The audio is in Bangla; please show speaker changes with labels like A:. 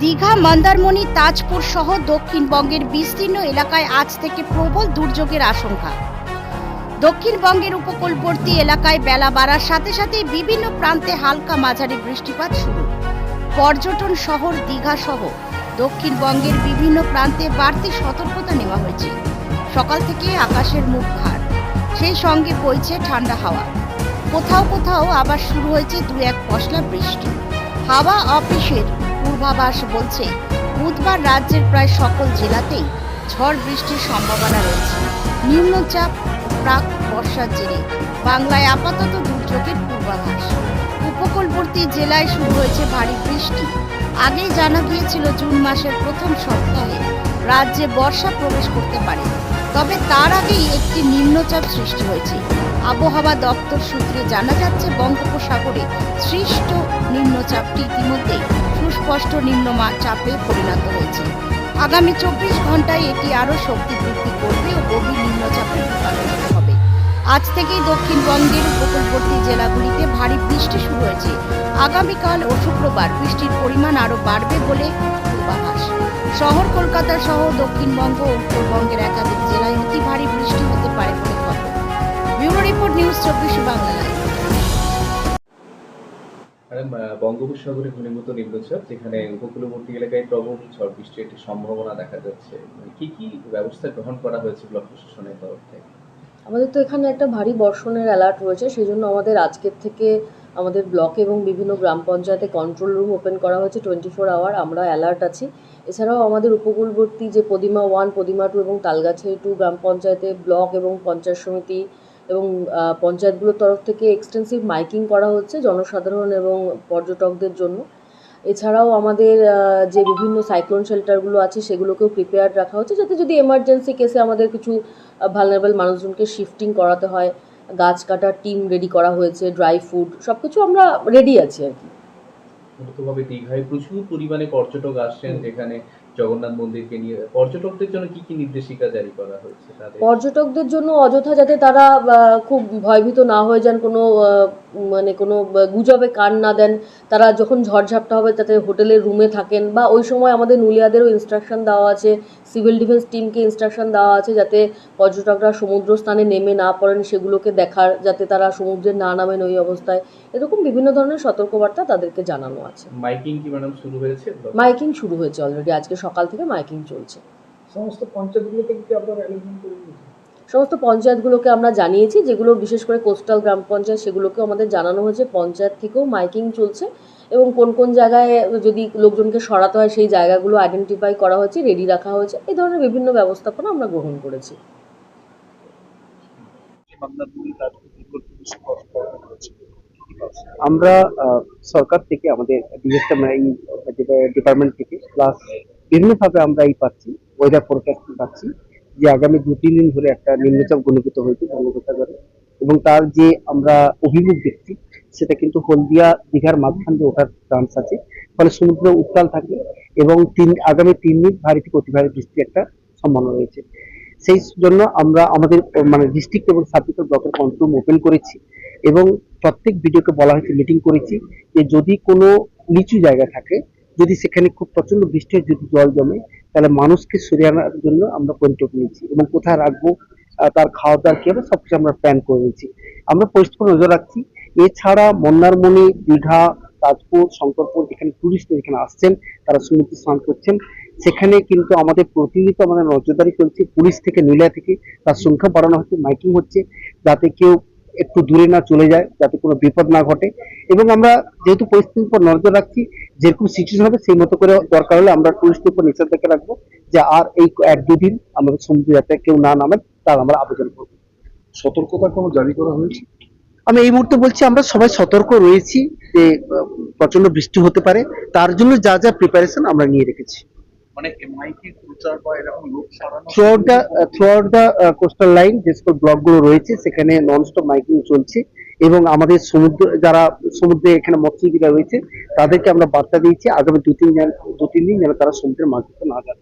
A: দীঘা, মন্দারমণি, তাজপুর সহ দক্ষিণবঙ্গের বিস্তীর্ণ এলাকায় আজ থেকে প্রবল দুর্যোগের আশঙ্কা। দক্ষিণবঙ্গের উপকূলবর্তী এলাকায় বেলা বাড়ার সাথে সাথে বিভিন্ন প্রান্তে হালকা মাঝারি বৃষ্টিপাত শুরু। পর্যটন শহর দীঘা সহ দক্ষিণবঙ্গের বিভিন্ন প্রান্তে বাড়তি সতর্কতা নেওয়া হয়েছে। সকাল থেকে আকাশের মুখ ভার সেই সঙ্গে বইছে ঠান্ডা হাওয়া। কোথাও কোথাও আবার শুরু হয়েছে দু এক পশলা বৃষ্টি। হাওয়া অফিসের পূর্বাভাস বলছে, বুধবার রাজ্যের প্রায় সকল জেলাতেই ঝড় বৃষ্টির সম্ভাবনা রয়েছে। নিম্নচাপ, প্রাক বর্ষার জেরে বাংলায় আপাতত দুর্যোগের পূর্বাভাস। উপকূলবর্তী জেলায় শুরু হয়েছে ভারী বৃষ্টি। আগেই জানা গিয়েছিল জুন মাসের প্রথম সপ্তাহে রাজ্যে বর্ষা প্রবেশ করতে পারে। তবে তার আগেই একটি নিম্নচাপ সৃষ্টি হয়েছে। আবহাওয়া দপ্তর সূত্রে জানা যাচ্ছে, বঙ্গোপসাগরে সৃষ্ট নিম্নচাপটি ইতিমধ্যেই সুস্পষ্ট নিম্নমা- চাপে পরিণত হয়েছে। আগামী চব্বিশ ঘন্টায় এটি আরও শক্তি বৃদ্ধি করবে ও গভীর নিম্নচাপে রূপান্তরিত হবে। আজ থেকেই দক্ষিণবঙ্গের উপকূলবর্তী জেলাগুলিতে ভারী বৃষ্টি শুরু হয়েছে। আগামীকাল ও শুক্রবার বৃষ্টির পরিমাণ আরও বাড়বে বলে পূর্বাভাস। শহর কলকাতা সহ দক্ষিণবঙ্গ ও উত্তরবঙ্গের একাধিক জেলায় অতি ভারী বৃষ্টি হতে পারে বলে খবর। ব্যুরো রিপোর্ট নিউজ চব্বিশ বাংলা
B: বঙ্গোপসাগরে ঘনীভূত নিম্নচাপ, যেখানে উপকূলবর্তী এলাকায় প্রবল ঝড় বৃষ্টির একটি সম্ভাবনা দেখা যাচ্ছে মানে কি কি ব্যবস্থা গ্রহণ করা হয়েছে ব্লক প্রশাসনের তরফ থেকে?
C: আমাদের তো এখানে একটা ভারী বর্ষণের অ্যালার্ট রয়েছে সেই জন্য আমাদের আজকের থেকে আমাদের ব্লকে এবং বিভিন্ন গ্রাম পঞ্চায়েতে কন্ট্রোল রুম ওপেন করা হয়েছে টোয়েন্টি ফোর আওয়ার আমরা অ্যালার্ট আছি। এছাড়াও আমাদের উপকূলবর্তী যে পদিমা ওয়ান পদিমা টু এবং তালগাছি টু গ্রাম পঞ্চায়েতে ব্লক এবং পঞ্চায়েত সমিতি এবং পঞ্চায়েতগুলোর তরফ থেকে এক্সটেন্সিভ মাইকিং করা হচ্ছে জনসাধারণ এবং পর্যটকদের জন্য। এছাড়াও আমাদের যে বিভিন্ন সাইক্লোন শেল্টারগুলো আছে সেগুলোকেও প্রিপেয়ার রাখা হচ্ছে যাতে যদি এমার্জেন্সি কেসে আমাদের কিছু ভালনারেবল মানুষজনকে শিফটিং করাতে হয় গাছ কাটার টিম রেডি করা হয়েছে ড্রাই ফুড সব কিছু আমরা রেডি আছি আর কি।
B: দীঘায় প্রচুর পরিমাণে পর্যটক আসছেন যেখানে জগন্নাথ মন্দিরকে নিয়ে পর্যটকদের জন্য কি কি নির্দেশিকা জারি করা হয়েছে
C: পর্যটকদের জন্য অযথা যাতে তারা খুব ভয়ভীত না হয়ে যান কোনো মানে কোনো গুজবে কান না দেন তারা যখন ঝড়ঝাপটা হবে তাতে হোটেলের রুমে থাকেন বা ওই সময় আমাদের নুলিয়াদেরও ইনস্ট্রাকশন দেওয়া আছে সিভিল ডিফেন্স টিমকে ইনস্ট্রাকশন দেওয়া আছে যাতে পর্যটকরা সমুদ্র স্থানে নেমে না পড়েন সেগুলোকে দেখার যাতে তারা সমুদ্রে না নামেন ওই অবস্থায়। এরকম বিভিন্ন ধরনের সতর্কবার্তা তাদেরকে জানানো আছে।
B: মাইকিং কি ম্যাডাম শুরু হয়েছে?
C: মাইকিং শুরু হয়েছে অলরেডি আজকে সকাল থেকে মাইকিং চলছে।
D: সমস্ত পঞ্চায়েতগুলোতে কি আপনারা অ্যারেঞ্জমেন্ট করে দিয়েছেন?
C: সমস্ত পঞ্চায়েতগুলোকে আমরা জানিয়েছি যেগুলো বিশেষ করে কোস্টাল গ্রাম পঞ্চায়েত সেগুলোকেও আমাদের জানানো হয়েছে। পঞ্চায়েত থেকেও মাইকিং চলছে এবং কোন কোন জায়গায় যদি লোকজনকে সরাতে হয় সেই জায়গাগুলো আইডেন্টিফাই করা হয়েছে রেডি রাখা হয়েছে। এই ধরনের বিভিন্ন ব্যবস্থাপনা আমরা গ্রহণ করেছি।
D: আমরা সরকার থেকে আমাদের ডিপার্টমেন্ট থেকে প্লাস বিভিন্নভাবে আমরা এই পাচ্ছি ওয়েদার ফোরকাস্ট পাচ্ছি যে আগামী দু তিন দিন ধরে একটা নিম্নচাপ ঘনীভূত হয়েছে বঙ্গোপসাগরে এবং তার যে আমরা অভিমুখ দেখছি সেটা কিন্তু হলদিয়া দীঘার মাঝখান দিয়ে ওঠার চান্স আছে। ফলে সমুদ্র উত্তাল থাকে এবং তিন, আগামী তিন দিন ভারী থেকে অতি ভারী বৃষ্টির একটা সম্ভাবনা রয়েছে। সেই জন্য আমরা আমাদের মানে ডিস্ট্রিক্ট এবং সাবডিভিশন ব্লকের কন্ট্রোল ওপেন করেছি এবং প্রত্যেক ভিডিওকে বলা হয়েছে মিটিং করেছি যে যদি কোনো নিচু জায়গা থাকে যদি সেখানে খুব প্রচণ্ড বৃষ্টি হয়, যদি জল জমে, তাহলে মানুষকে সরিয়ে আনার জন্য আমরা পরিচয় নিয়েছি এবং কোথায় রাখব তার খাওয়া দাওয়ার কি হবে, সবকিছু আমরা প্ল্যান করে নিয়েছি। আমরা পরিস্থিতি নজর রাখছি। এছাড়া মন্দারমণি, দীঘা, তাজপুর, শঙ্করপুর, যেখানে টুরিস্ট এখানে আসছেন, তারা সমুদ্রে স্নান করছেন। সেখানে কিন্তু আমাদের প্রতিনিয়ত আমাদের নজরদারি চলছে। পুলিশ থেকে, নীলা থেকে, তার সংখ্যা বাড়ানো হচ্ছে, মাইকিং হচ্ছে, যাতে কেউ একটু দূরে না চলে যায় যাতে কোনো বিপদ না ঘটে। এবং আমরা যেহেতু পরিস্থিতির উপর নজর রাখছি যেরকম সিচুয়েশন হবে সেই মতো করে দরকার হলে আমরা টুরিস্টের উপর নিষেধাজ্ঞা রাখব যে আর এই এক দুদিন আমাদের সমুদ্র যাতে কেউ না নামে তার আমরা আবেদন করব।
E: সতর্কতা কোনো জারি করা হয়েছে?
D: আমি এই মুহূর্তে বলছি আমরা সবাই সতর্ক রয়েছি যে প্রচণ্ড বৃষ্টি হতে পারে। তার জন্য যা যা প্রিপারেশন আমরা নিয়ে রেখেছি।
E: মানে মাইকে প্রচার বা এরকম লোক সরানো
D: throughout the throughout the coastal line যে সকল ব্লকগুলো রয়েছে সেখানে ননস্টপ মাইকিং চলছে এবং আমাদের সমুদ্র যারা সমুদ্রে এখানে মৎস্যজীবীরা রয়েছে তাদেরকে আমরা বার্তা দিয়েছি আগামী দু তিন দু তিন দিন যেন তারা সমুদ্রে মাছ ধরতে না যায়